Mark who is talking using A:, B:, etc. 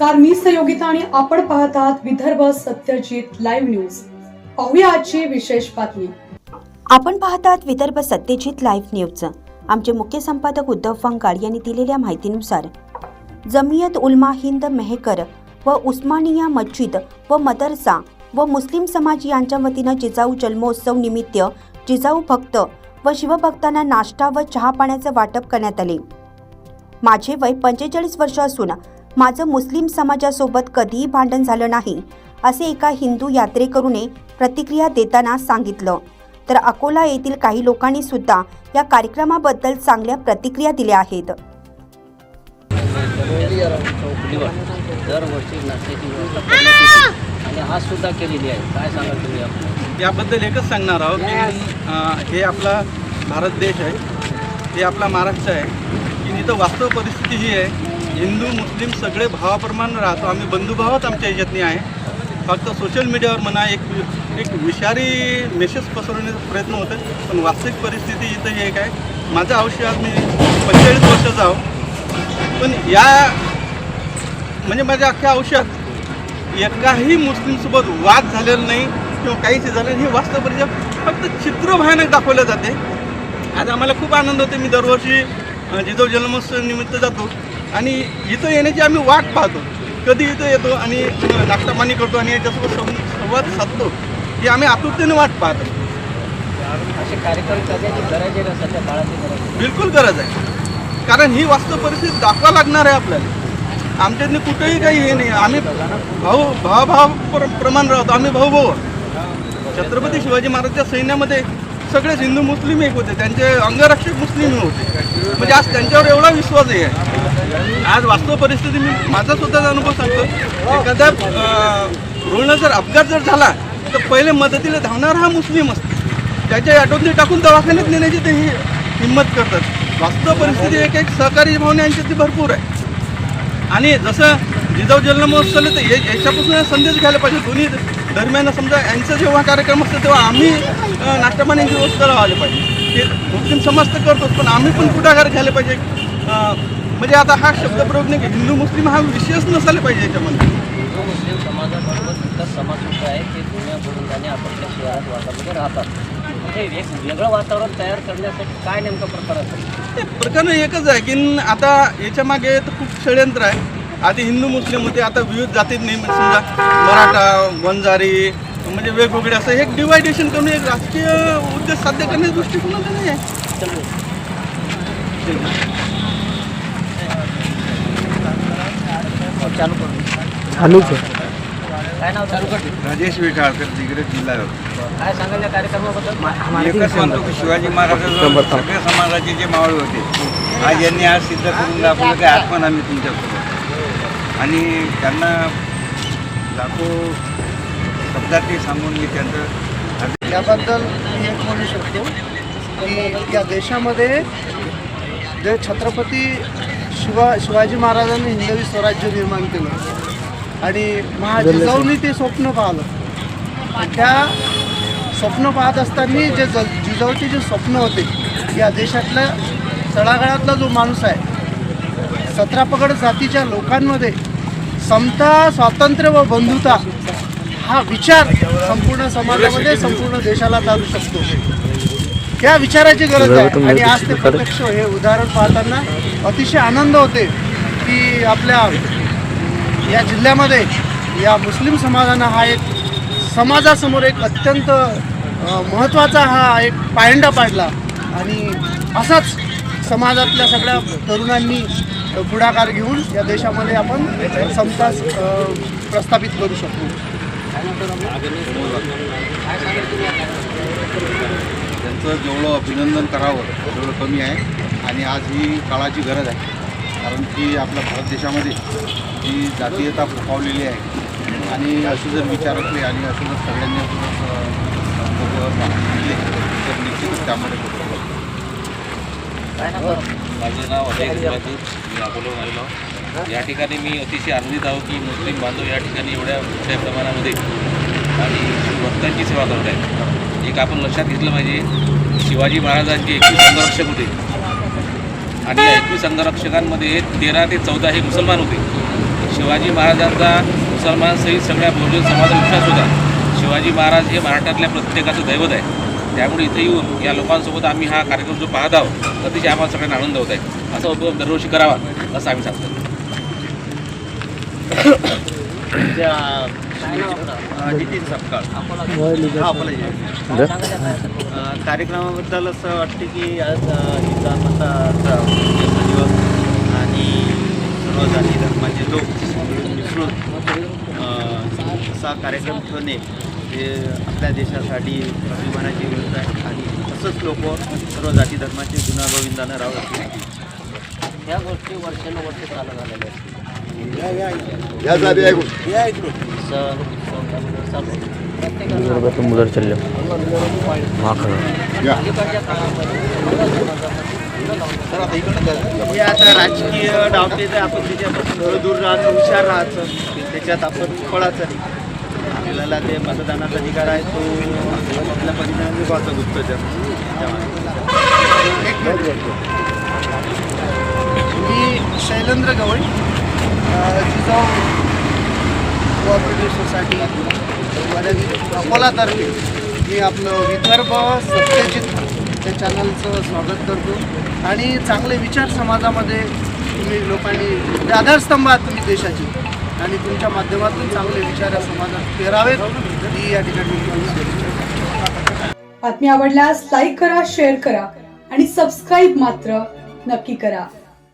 A: नमस्कार मी सहयोगिता आणि आपण पाहत आहात विदर्भ सत्यजित लाईव्ह न्यूज. पाहूया आजची विशेष बातमी.
B: आपण पाहतात विदर्भ सत्यजित लाईव्ह न्यूज आमचे मुख्य संपादक उद्धव फंगाड यांनी दिलेल्या माहितीनुसार जमियत उल्मा हिंद मेहकर व उस्मानिया मस्जिद व मदरसा व मुस्लिम समाज यांच्या वतीनं जिजाऊ जन्मोत्सव निमित्त जिजाऊ भक्त व शिवभक्तांना नाश्ता व चहा पाण्याचं वाटप करण्यात आले. माझे वय पंचेचाळीस वर्ष असून माझं मुस्लिम समाजासोबत कधीही भांडण झालं नाही असे एका हिंदू यात्रेकरूने प्रतिक्रिया देताना सांगितलं. तर अकोला येथील काही लोकांनी सुद्धा या कार्यक्रमाबद्दल चांगल्या प्रतिक्रिया दिल्या आहेत.
C: चौकडीवर दरवर्षी नाश्त्याची व्यवस्था करण्यात येते आणि आज सुद्धा केलेली आहे काय सांगाल तुम्ही आपण
D: याबद्दल एकच सांगणार आहोत की हे आपला भारत देश आहे हे आपला महाराष्ट्र आहे की इथं वास्तव परिस्थिती ही आहे हिंदू मुस्लिम सगळे भावाप्रमाणे राहतो. आम्ही बंधुभावच आमच्या ह्याच्यातनी आहे. फक्त सोशल मीडियावर म्हणा एक एक विषारी मेसेज पसरवण्याचा प्रयत्न होतो पण वास्तविक परिस्थिती इथं हे आहे. माझं आयुष्य आज मी पंचेचाळीस वर्षाचा आहो. पण या म्हणजे माझ्या अख्ख्या आयुष्यात एकाही मुस्लिमसोबत वाद झालेला नाही किंवा काहीच झालं नाही हे वास्तव परिचय फक्त चित्र भयानक दाखवलं जाते. आज आम्हाला खूप आनंद होते मी दरवर्षी अं, जन्मोत्सव निमित्त जातो. आणि इथं येण्याची आम्ही वाट पाहतो. कधी इथं येतो आणि अं, नाश्ता पाणी करतो आणि याच्यासोबत सं संवाद साधतो ही आम्ही आतुरतेने वाट पाहतो.
C: असे कार्यक्रम करण्याची गरज आहे का सध्या काळाची गरज आहे?
D: बिलकुल गरज आहे. कारण ही वास्तव परिस्थिती दाखवा लागणार आहे आपल्याला. आमच्यातनी कुठेही काही हे नाही. आम्ही भाऊ भावभाव प्र प्रमाण राहतो. आम्ही भाऊ भाऊ. छत्रपती शिवाजी महाराजच्या सैन्यामध्ये सगळेच हिंदू मुस्लिम एक होते. त्यांचे अंगरक्षक मुस्लिम होते. म्हणजे आज त्यांच्यावर एवढा विश्वास आहे. आज वास्तव परिस्थिती मी माझा सुद्धा अनुभव सांगतो. एखादा रुग्ण जर अपघात जर झाला तर पहिले मदतीला धावणारा हा मुस्लिम असतो. त्याच्या ऑटोतली टाकून दवाखान्यात नेण्याची ते हिंमत करतात. वास्तव परिस्थिती एक एक सहकारी भावना यांच्यातली भरपूर आहे. आणि जसं जिजाऊ जन्म महोत्सव तर या- याच्यापासून संदेश घ्यायला पाहिजे. दोन्ही दरम्यान समजा यांचा जेव्हा कार्यक्रम असतो तेव्हा आम्ही नाट्यमान यांची व्यवस्था लावायला पाहिजे. ते मुस्लिम समाज तर करतोच पण आम्ही पण पुढाकार घ्यायला पाहिजे. म्हणजे आता हा शब्द प्रयोग नाही की? हिंदू मुस्लिम हा विषयच नसायला पाहिजे याच्यामध्ये.
C: हिंदू मुस्लिम समाजाबरोबर इतर समाज सुद्धा आहे ते जुन्या शहरात राहतात. म्हणजे एक वेगळं वातावरण तयार करण्यासाठी काय नेमका प्रकार असेल
D: प्रकरण एकच आहे की आता याच्या मागे तर खूप षडयंत्र आहे. आधी हिंदू मुस्लिम होते आता विविध जातीत नाही म्हणजे समजा मराठा वंजारी म्हणजे वेगवेगळे असं एक डिवायडेशन करून एक राजकीय उद्देश साध्य करण्याचा दृष्टिकोन नाही आहे
C: चालू करू
E: चालूच आहे.
C: काय नाव चालू कर
F: राजेश विठाळकर दिग्रज जिल्हा
C: काय सांगाल या कार्यक्रमाबद्दल?
F: एकच म्हणतो की शिवाजी महाराजांवर सगळ्या समाजाचे जे मावळे होते आज यांनी आज सिद्ध करून दाखवलं की आज पण आम्ही तुमच्यासोबत आणि त्यांना लाखो शब्दात ते सांगून मी त्यांचं
E: याबद्दल मी एक म्हणू शकतो की या देशामध्ये जे छत्रपती शिवा शिवाजी महाराजांनी हिंदवी स्वराज्य निर्माण केलं. आणि महाजिजाऊंनी ते स्वप्न पाहिलं. त्या स्वप्न पाहत असताना जे ज जिजाऊचे जे स्वप्न होते या देशातल्या तळागाळातला जो माणूस आहे सतरा पगड जातीच्या लोकांमध्ये समता स्वातंत्र्य व बंधुता हा विचार संपूर्ण समाजामध्ये संपूर्ण देशाला चालू शकतो. या विचाराची गरज आहे. आणि आज ते प्रत्यक्ष हे उदाहरण पाहताना अतिशय आनंद होते की आपल्या या जिल्ह्यामध्ये या मुस्लिम समाजानं हा एक समाजासमोर एक अत्यंत महत्त्वाचा हा एक पायंडा पाडला. आणि असाच समाजातल्या सगळ्या तरुणांनी पुढाकार घेऊन या देशामध्ये आपण समता प्रस्थापित करू शकतो
F: त्यांचं जेवढं अभिनंदन करावं तेवढं कमी आहे. आणि आज ही काळाची गरज आहे. कारण की आपल्या भारत देशामध्ये जी जातीयता फोफावलेली आहे. आणि असे जर विचार असले आणि असं जर सगळ्यांनी तर निश्चितच त्यामध्ये
G: माझं नाव अजय गुजराती. मी अकोला आलेलो या ठिकाणी मी अतिशय आनंदित आहो की मुस्लिम बांधव या ठिकाणी एवढ्या मोठ्या प्रमाणामध्ये आणि भक्तांची सेवा करत आहेत. एक आपण लक्षात घेतलं पाहिजे शिवाजी महाराजांचे एकवीस अंगरक्षक होते. आणि या एकवीस अंगरक्षकांमध्ये तेरा ते चौदा हे मुसलमान होते. शिवाजी महाराजांचा मुसलमान सहित सगळ्या बहुजन समाजाचा विश्वास होता. शिवाजी महाराज हे महाराष्ट्रातल्या प्रत्येकाचं दैवत आहे. त्यामुळे इथे येऊन या लोकांसोबत आम्ही हा कार्यक्रम जो पाहत आहोत अतिशय आम्हाला सगळ्यांना आनंद होत आहे. असा उपक्रम दरवर्षी करावा असं आम्ही सांगतो.
H: नितीन सपकाळ. कार्यक्रमाबद्दल असं वाटते की आज मताचा दिवस आणि सर्व जाती धर्माचे लोक मिसळून असा कार्यक्रम ठेवणे हे आपल्या देशासाठी अभिमानाची गोष्ट आहे. आणि तसंच लोक सर्व जाती धर्माचे गुन्हा राहू
C: ह्या गोष्टी वर्षानुवर्षे चालू झालेल्या काळामध्ये
H: हे आता राजकीय आहे आपण त्याच्यापासून थोडं दूर राहायचं हुशार राहायचं त्याच्यात आपण पळायचं नाही आपल्याला ते मतदानाचा अधिकार आहे तो आपल्या पद्धतीने निभावतो गुप्तचर
E: मी शैलेंद्र गवई अ, जिजाऊ कोऑपरेटिव्ह सोसायटी अकोलातर्फे मी आपलं विदर्भ सत्यजित या चॅनलचं स्वागत करतो आणि चांगले विचार समाजामध्ये तुम्ही लोकांनी आधारस्तंभ आहात तुम्ही देशाची आणि तुमच्या माध्यमातून चांगले विचार या समाजात पेरावेत ही या ठिकाणी
A: बातमी आवडल्यास लाईक करा शेअर करा आणि सबस्क्राईब मात्र नक्की करा.